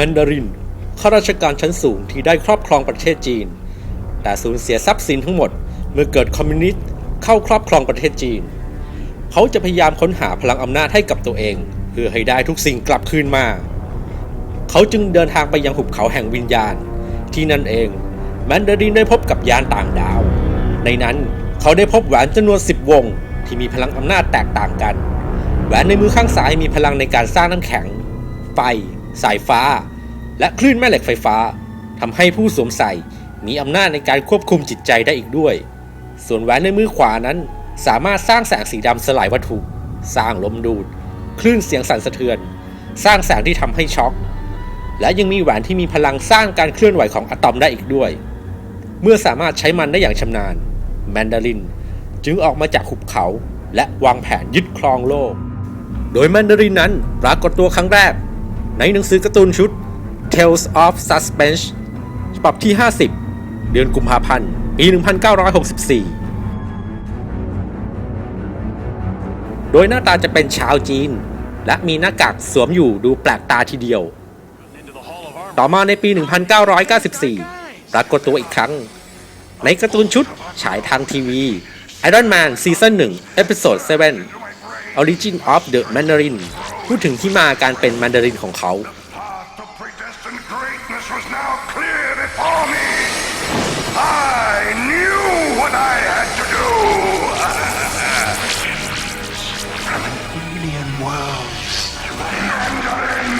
แมนดาริน ข้าราชการชั้นสูงที่ได้ครอบครองประเทศจีน แต่สูญเสียทรัพย์สินทั้งหมดเมื่อเกิดคอมมิวนิสต์เข้าครอบครองประเทศจีน เขาจะพยายามค้นหาพลังอำนาจให้กับตัวเอง เพื่อให้ได้ทุกสิ่งกลับคืนมา เขาจึงเดินทางไปยังหุบเขาแห่งวิญญาณ ที่นั่นเองแมนดารินได้พบกับยานต่างดาว ในนั้นเขาได้พบแหวนจำนวน10วง ที่มีพลังอำนาจแตกต่างกัน แหวนในมือข้างซ้ายมีพลังในการสร้างน้ำแข็ง ไฟ สายฟ้า และคลื่นแม่เหล็กไฟฟ้าทำให้ผู้สวมใส่มีอำนาจในการควบคุมจิตใจได้อีกด้วย ส่วนแหวนในมือขวานั้น สามารถสร้างแสงสีดำสลายวัตถุ สร้างลมดูด คลื่นเสียงสั่นสะเทือน สร้างแสงที่ทำให้ช็อก และยังมีแหวนที่มีพลังสร้างการเคลื่อนไหวของอะตอมได้อีกด้วย เมื่อสามารถใช้มันได้อย่างชำนาญ แมนดาริน จึงออกมาจากหุบเขาและวางแผนยึดครองโลก โดยแมนดารินนั้นปรากฏตัวครั้งแรก ในหนังสือการ์ตูนชุด Tales of Suspense ฉบับที่ 50 เดือนกุมภาพันธ์ ปี 1964 โดยหน้าตาจะเป็นชาวจีน และมีหน้ากากสวมอยู่ดูแปลกตาทีเดียว ต่อมาในปี 1994 ปรากฏตัวอีกครั้ง ในการ์ตูนชุดฉายทางทีวี Iron Man Season 1 Episode 7 Origin of the Mandarin พูดถึงที่มาการเป็นแมนดารินของเขา path of predestined greatness was now clear before me. I knew what I had to do. From an alien world, Mandarin.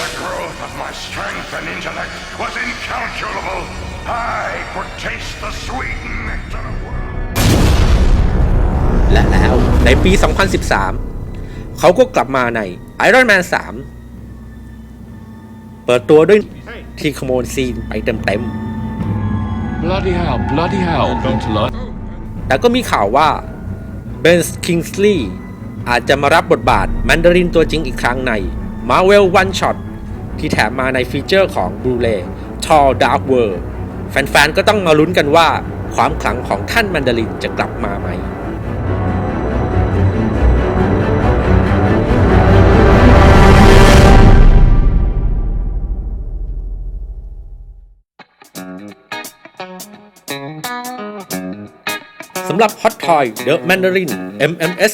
The growth of my strength and intellect was incalculable. I could taste the sweet nectar of worlds. และแล้วในปี 2013 เขาก็กลับมาใน Iron Man 3 เปิดตัวด้วยที่ขโมยซีนไปเต็ม Bloody hell, bloody hell, Gunterlot. ๆแต่ก็มีข่าวว่าเบนส์คิงส์ลีย์อาจจะมารับบทบาทแมนดารินตัวจริงอีกครั้งใน Marvel One Shot ที่แถมมาในฟีเจอร์ของ Blu-ray Thor Dark World แฟนๆ ก็ต้องมาลุ้นกันว่า ความขลังของท่านแมนดารินจะกลับมาไหมำหรับ Hot Toy The Mandarin MMS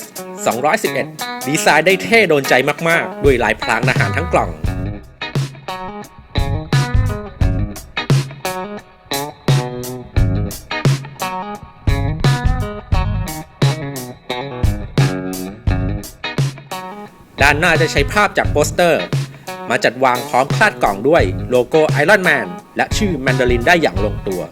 211 ดีไซน์ได้เท่โดนใจมาก ๆ ด้วยลายพรางอาหารทั้งกล่อง ด้านหน้าจะใช้ภาพจากโปสเตอร์ มาจัดวางพร้อมคลาดกล่องด้วยโลโก้ Iron Man และชื่อ Mandarin ได้อย่างลงตัว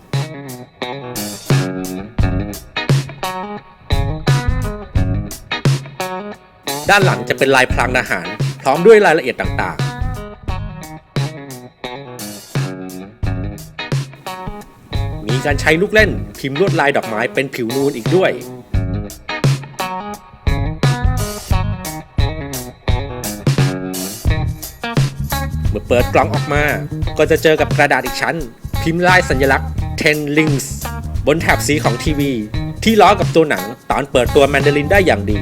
ด้านหลังจะเป็นลายพรางทหาร พร้อมด้วยรายละเอียดต่างๆ มีการใช้ลูกเล่นพิมพ์ลวดลายดอกไม้เป็นผิวนูนอีกด้วยเมื่อเปิดกล่องออกมา ก็จะเจอกับกระดาษอีกชั้น พิมพ์ลายสัญลักษณ์ Ten Links บนแถบสีของทีวี ที่ล้อกับตัวหนังตอนเปิดตัวแมนดารินได้อย่างดี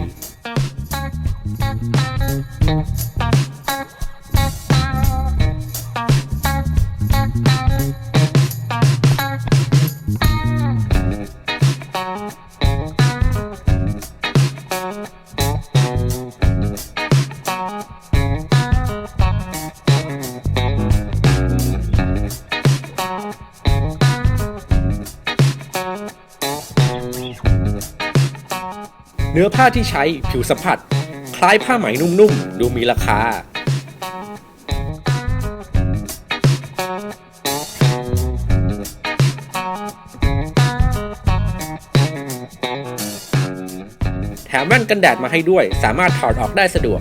อผ้าที่ใช้ผิวสัมผัส คล้ายผ้าไหมนุ่มๆ ดูมีราคา แถมแว่นกันแดดมาให้ด้วย สามารถถอดออกได้สะดวก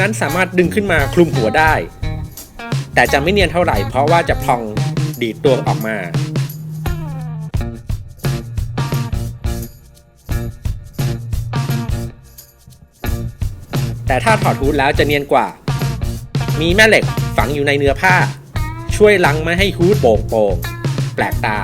นั้นสามารถดึงขึ้นมาคลุมหัวได้ แต่จะไม่เนียนเท่าไหร่เพราะว่าจะพองดีดตัวออกมาแต่ถ้าถอดฮูดแล้วจะเนียนกว่า มีแม่เหล็กฝังอยู่ในเนื้อผ้า ช่วยลังไม่ให้ฮูดโป่งโป่งแปลกตา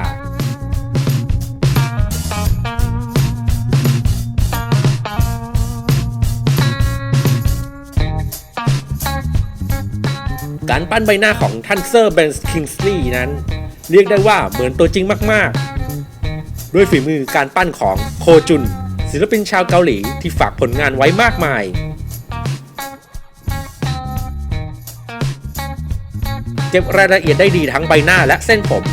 การปั้นใบหน้าของท่านเซอร์เบนส์คิงสลีย์นั้น เรียกได้ว่าเหมือนตัวจริงมากๆ ด้วยฝีมือการปั้นของโคจุน ศิลปินชาวเกาหลีที่ฝากผลงานไว้มากมายเก็บรายละเอียดได้ดีทั้งใบหน้าและเส้นผม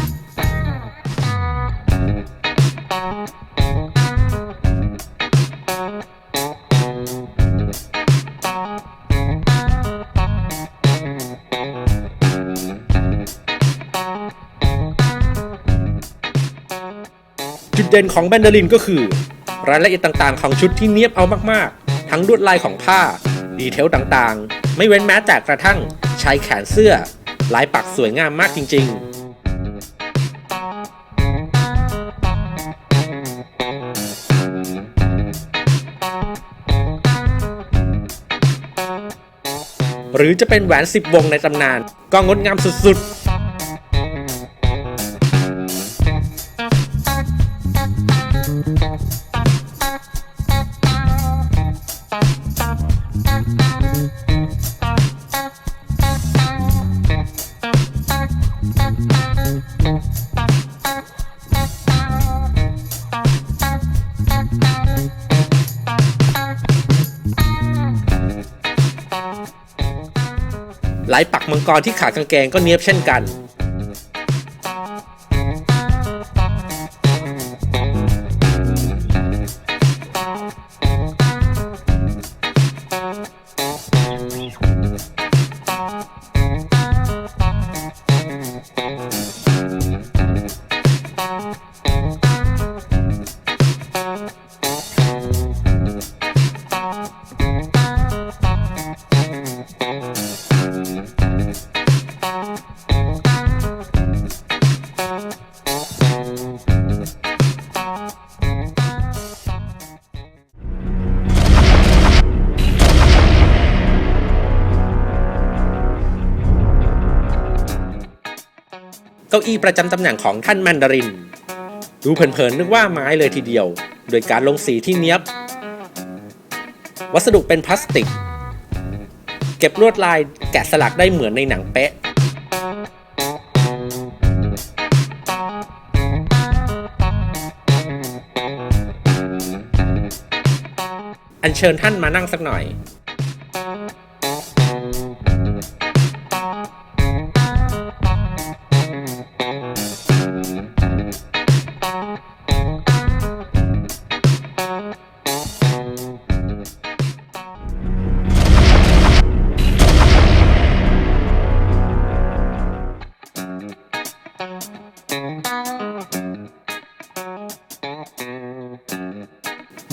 ดเด่นของแบนเดลินก็คือ รายละเอียดต่างๆ ของชุดที่เนียบเอามากๆ ทั้งลวดลายของผ้า ดีเทลต่างๆ ไม่เว้นแม้แต่กระทั่งชายแขนเสื้อ ลายปักสวยงามมากจริง ๆหรือจะเป็นแหวนสิบวงในตำนาน ก็งดงามสุดๆ ลายปักมังกรที่ขากางเกงก็เนียบเช่นกัน ก้าอี้ประจำตำแหน่งของท่านแมนดาริน ดูเผินๆนึกว่าไม้เลยทีเดียว โดยการลงสีที่เนี้ยบ วัสดุเป็นพลาสติก เก็บลวดลายแกะสลักได้เหมือนในหนังเป๊ะอัญเชิญท่านมานั่งสักหน่อย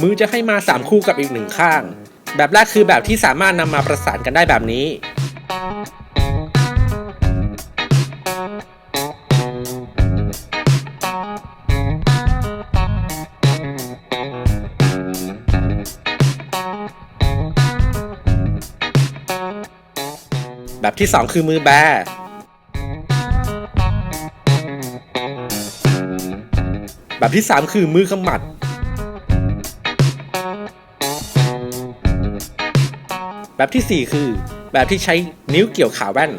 มือจะให้มา 3 คู่กับอีกหนึ่งข้าง แบบแรกคือแบบที่สามารถนำมาประสานกันได้แบบนี้ แบบที่ 2 คือมือแบแบบที่ 3 คือมือขมัด แบบที่ 4 คือ แบบที่ใช้นิ้วเกี่ยวขาแว่น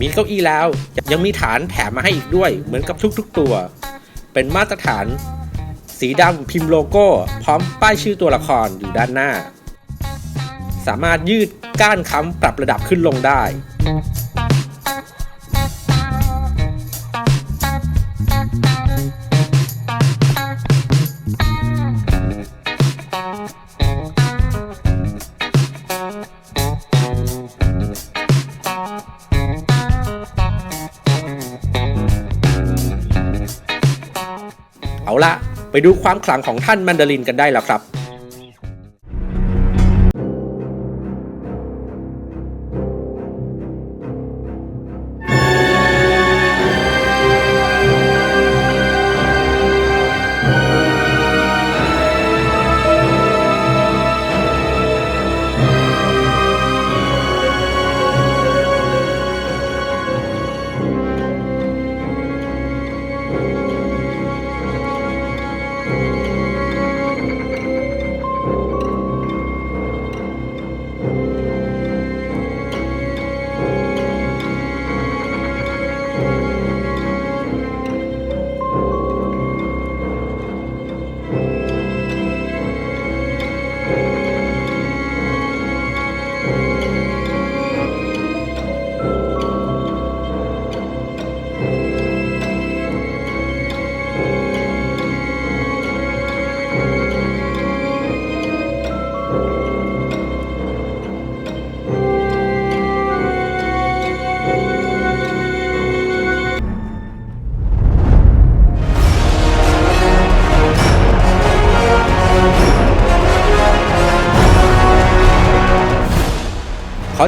มีเก้าอี้แล้ว ยังมีฐานแถมมาให้อีกด้วย เหมือนกับทุกๆตัว เป็นมาตรฐาน สีดำพิมพ์โลโก้ พร้อมป้ายชื่อตัวละครอยู่ด้านหน้า สามารถยืดก้านค้ำปรับระดับขึ้นลงได้ ไปดูความขลังของท่านแมนดารินกันได้แล้วครับ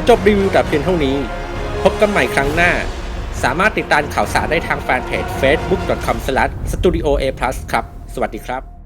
จบรีวิวแต่เพียงเท่านี้ พบกันใหม่ครั้งหน้า สามารถติดตามข่าวสารได้ทางแฟนเพจ facebook.com/studioa+ ครับ สวัสดีครับ